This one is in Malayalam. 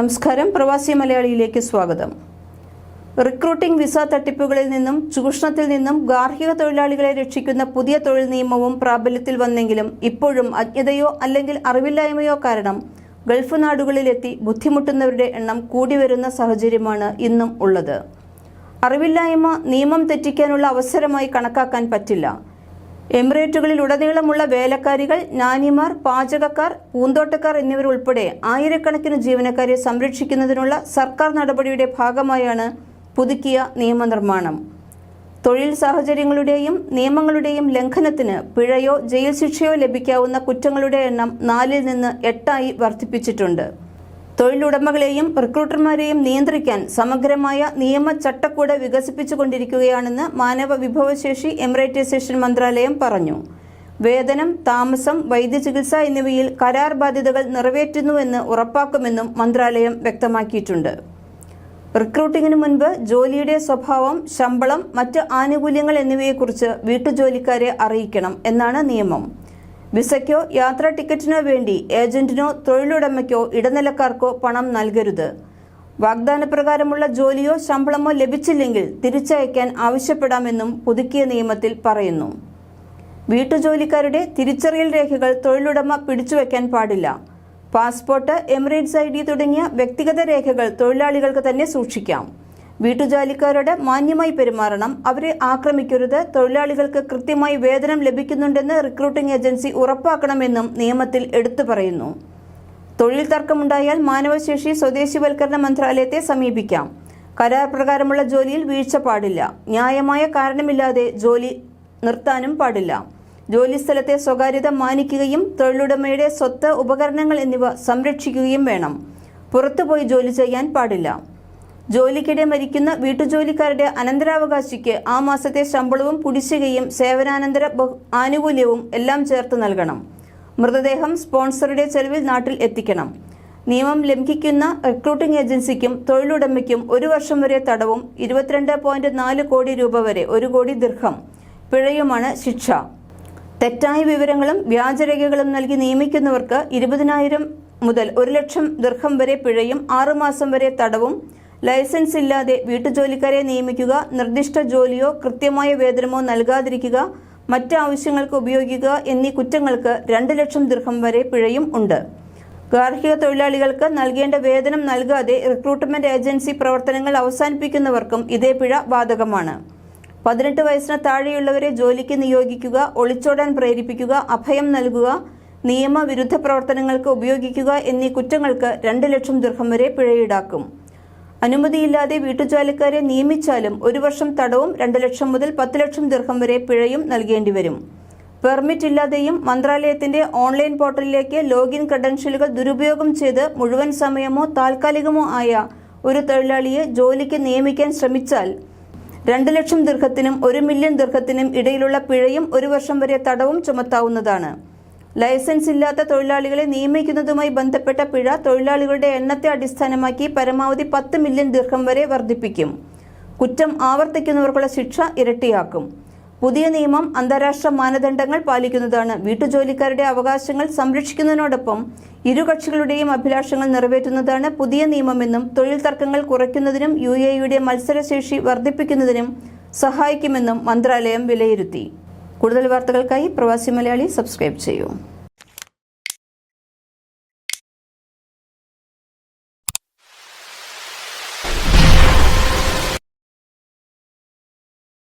നമസ്കാരം. പ്രവാസി മലയാളിയിലേക്ക് സ്വാഗതം. റിക്രൂട്ടിംഗ് വിസ തട്ടിപ്പുകളിൽ നിന്നും ചൂഷണത്തിൽ നിന്നും ഗാർഹിക തൊഴിലാളികളെ രക്ഷിക്കുന്ന പുതിയ തൊഴിൽ നിയമവും പ്രാബല്യത്തിൽ വന്നെങ്കിലും ഇപ്പോഴും അജ്ഞതയോ അല്ലെങ്കിൽ അറിവില്ലായ്മയോ കാരണം ഗൾഫ് നാടുകളിലെത്തി ബുദ്ധിമുട്ടുന്നവരുടെ എണ്ണം കൂടി വരുന്ന സാഹചര്യമാണ് ഇന്നും ഉള്ളത്. അറിവില്ലായ്മ നിയമം തെറ്റിക്കാനുള്ള അവസരമായി കണക്കാക്കാൻ പറ്റില്ല. എമിറേറ്റുകളിൽ ഉടനീളമുള്ള വേലക്കാരികൾ നാനിമാർ പാചകക്കാർ പൂന്തോട്ടക്കാർ എന്നിവരുൾപ്പെടെ ആയിരക്കണക്കിന് ജീവനക്കാരെ സംരക്ഷിക്കുന്നതിനുള്ള സർക്കാർ നടപടിയുടെ ഭാഗമായാണ് പുതുക്കിയ നിയമനിർമ്മാണം. തൊഴിൽ സാഹചര്യങ്ങളുടെയും നിയമങ്ങളുടെയും ലംഘനത്തിന് പിഴയോ ജയിൽ ശിക്ഷയോ ലഭിക്കാവുന്ന കുറ്റങ്ങളുടെ എണ്ണം നാലിൽ നിന്ന് എട്ടായി വർദ്ധിപ്പിച്ചിട്ടുണ്ട്. തൊഴിലുടമകളെയും റിക്രൂട്ടർമാരെയും നിയന്ത്രിക്കാൻ സമഗ്രമായ നിയമ ചട്ടക്കൂട് വികസിപ്പിച്ചുകൊണ്ടിരിക്കുകയാണെന്ന് മാനവ വിഭവശേഷി എമിറേറ്റൈസേഷൻ മന്ത്രാലയം പറഞ്ഞു. വേതനം താമസം വൈദ്യചികിത്സ എന്നിവയിൽ കരാർ ബാധ്യതകൾ നിറവേറ്റുന്നുവെന്ന് ഉറപ്പാക്കുമെന്നും മന്ത്രാലയം വ്യക്തമാക്കിയിട്ടുണ്ട്. റിക്രൂട്ടിംഗിന് മുൻപ് ജോലിയുടെ സ്വഭാവം ശമ്പളം മറ്റ് ആനുകൂല്യങ്ങൾ എന്നിവയെക്കുറിച്ച് വീട്ടുജോലിക്കാരെ അറിയിക്കണം എന്നാണ് നിയമം. വിസയ്ക്കോ യാത്രാ ടിക്കറ്റിനോ വേണ്ടി ഏജന്റിനോ തൊഴിലുടമയ്ക്കോ ഇടനിലക്കാർക്കോ പണം നൽകരുത്. വാഗ്ദാനപ്രകാരമുള്ള ജോലിയോ ശമ്പളമോ ലഭിച്ചില്ലെങ്കിൽ തിരിച്ചയക്കാൻ ആവശ്യപ്പെടാമെന്നും പുതുക്കിയ നിയമത്തിൽ പറയുന്നു. വീട്ടുജോലിക്കാരുടെ തിരിച്ചറിയൽ രേഖകൾ തൊഴിലുടമ പിടിച്ചുവെക്കാൻ പാടില്ല. പാസ്പോർട്ട് എമിറേറ്റ്സ് ഐ തുടങ്ങിയ വ്യക്തിഗത രേഖകൾ തൊഴിലാളികൾക്ക് തന്നെ സൂക്ഷിക്കാം. വീട്ടുജോലിക്കാരോട് മാന്യമായി പെരുമാറണം. അവരെ ആക്രമിക്കരുത്. തൊഴിലാളികൾക്ക് കൃത്യമായി വേതനം ലഭിക്കുന്നുണ്ടെന്ന് റിക്രൂട്ടിംഗ് ഏജൻസി ഉറപ്പാക്കണമെന്നും നിയമത്തിൽ എടുത്തു പറയുന്നു. തൊഴിൽ തർക്കമുണ്ടായാൽ മാനവശേഷി സ്വദേശിവൽക്കരണ മന്ത്രാലയത്തെ സമീപിക്കാം. കരാർ പ്രകാരമുള്ള ജോലിയിൽ വീഴ്ച പാടില്ല. ന്യായമായ കാരണമില്ലാതെ ജോലി നിർത്താനും പാടില്ല. ജോലിസ്ഥലത്തെ സ്വകാര്യത മാനിക്കുകയും തൊഴിലുടമയുടെ സ്വത്ത് ഉപകരണങ്ങൾ എന്നിവ സംരക്ഷിക്കുകയും വേണം. പുറത്തുപോയി ജോലി ചെയ്യാൻ പാടില്ല. ജോലിക്കിടെ മരിക്കുന്ന വീട്ടുജോലിക്കാരുടെ അനന്തരാവകാശിക്ക് ആ മാസത്തെ ശമ്പളവും കുടിശ്ശികയും സേവനാനന്തര ആനുകൂല്യവും എല്ലാം ചേർത്ത് നൽകണം. മൃതദേഹം സ്പോൺസറുടെ ചെലവിൽ നാട്ടിൽ എത്തിക്കണം. നിയമം ലംഘിക്കുന്ന റിക്രൂട്ടിംഗ് ഏജൻസിക്കും തൊഴിലുടമയ്ക്കും ഒരു വർഷം വരെ തടവും ഇരുപത്തിരണ്ട് പോയിന്റ് നാല് കോടി രൂപ വരെ ഒരു കോടി ദീർഘം. പിഴയുമാണ് ശിക്ഷ. തെറ്റായ വിവരങ്ങളും വ്യാജരേഖകളും നൽകി നിയമിക്കുന്നവർക്ക് ഇരുപതിനായിരം മുതൽ ഒരു ലക്ഷം ദീർഘം വരെ പിഴയും ആറുമാസം വരെ തടവും ലൈസൻസ് ഇല്ലാതെ വീട്ടുജോലിക്കാരെ നിയമിക്കുക നിർദ്ദിഷ്ട ജോലിയോ കൃത്യമായ വേതനമോ നൽകാതിരിക്കുക മറ്റ് ആവശ്യങ്ങൾക്ക് ഉപയോഗിക്കുക എന്നീ കുറ്റങ്ങൾക്ക് രണ്ട് ലക്ഷം ദീർഘം വരെ പിഴയും ഉണ്ട്. ഗാർഹിക തൊഴിലാളികൾക്ക് നൽകേണ്ട വേതനം നൽകാതെ റിക്രൂട്ട്മെന്റ് ഏജൻസി പ്രവർത്തനങ്ങൾ അവസാനിപ്പിക്കുന്നവർക്കും ഇതേ പിഴ ബാധകമാണ് പതിനെട്ട് വയസ്സിന് താഴെയുള്ളവരെ ജോലിക്ക് നിയോഗിക്കുക ഒളിച്ചോടാൻ പ്രേരിപ്പിക്കുക അഭയം നൽകുക നിയമവിരുദ്ധ പ്രവർത്തനങ്ങൾക്ക് ഉപയോഗിക്കുക എന്നീ കുറ്റങ്ങൾക്ക് രണ്ട് ലക്ഷം ദീർഘം വരെ പിഴയീടാക്കും അനുമതിയില്ലാതെ വീട്ടുജോലിക്കാരെ നിയമിച്ചാലും ഒരു വർഷം തടവും രണ്ട് ലക്ഷം മുതൽ പത്ത് ലക്ഷം ദീർഘം വരെ പിഴയും നൽകേണ്ടി വരും. പെർമിറ്റ് ഇല്ലാതെയും മന്ത്രാലയത്തിന്റെ ഓൺലൈൻ പോർട്ടലിലേക്ക് ലോഗിൻ ക്രെഡൻഷ്യലുകൾ ദുരുപയോഗം ചെയ്ത് മുഴുവൻ സമയമോ താൽക്കാലികമോ ആയ ഒരു തൊഴിലാളിയെ ജോലിക്ക് നിയമിക്കാൻ ശ്രമിച്ചാൽ രണ്ട് ലക്ഷം ദീർഘത്തിനും ഒരു മില്യൺ ദീർഘത്തിനും ഇടയിലുള്ള പിഴയും ഒരു വർഷം വരെ തടവും ചുമത്താവുന്നതാണ്. ലൈസൻസ് ഇല്ലാത്ത തൊഴിലാളികളെ നിയമിക്കുന്നതുമായി ബന്ധപ്പെട്ട പിഴ തൊഴിലാളികളുടെ എണ്ണത്തെ അടിസ്ഥാനമാക്കി പരമാവധി പത്ത് മില്യൺ ദീർഘം വരെ വർദ്ധിപ്പിക്കും. കുറ്റം ആവർത്തിക്കുന്നവർക്കുള്ള ശിക്ഷ ഇരട്ടിയാക്കും. പുതിയ നിയമം അന്താരാഷ്ട്ര മാനദണ്ഡങ്ങൾ പാലിക്കുന്നതാണ്. വീട്ടുജോലിക്കാരുടെ അവകാശങ്ങൾ സംരക്ഷിക്കുന്നതിനോടൊപ്പം ഇരു കക്ഷികളുടെയും അഭിലാഷങ്ങൾ നിറവേറ്റുന്നതാണ് പുതിയ നിയമമെന്നും തൊഴിൽ തർക്കങ്ങൾ കുറയ്ക്കുന്നതിനും യു എയുടെ മത്സരശേഷി വർദ്ധിപ്പിക്കുന്നതിനും സഹായിക്കുമെന്നും മന്ത്രാലയം വിലയിരുത്തി. കൂടുതൽ വാർത്തകൾക്കായി പ്രവാസി മലയാളി സബ്സ്ക്രൈബ് ചെയ്യൂ.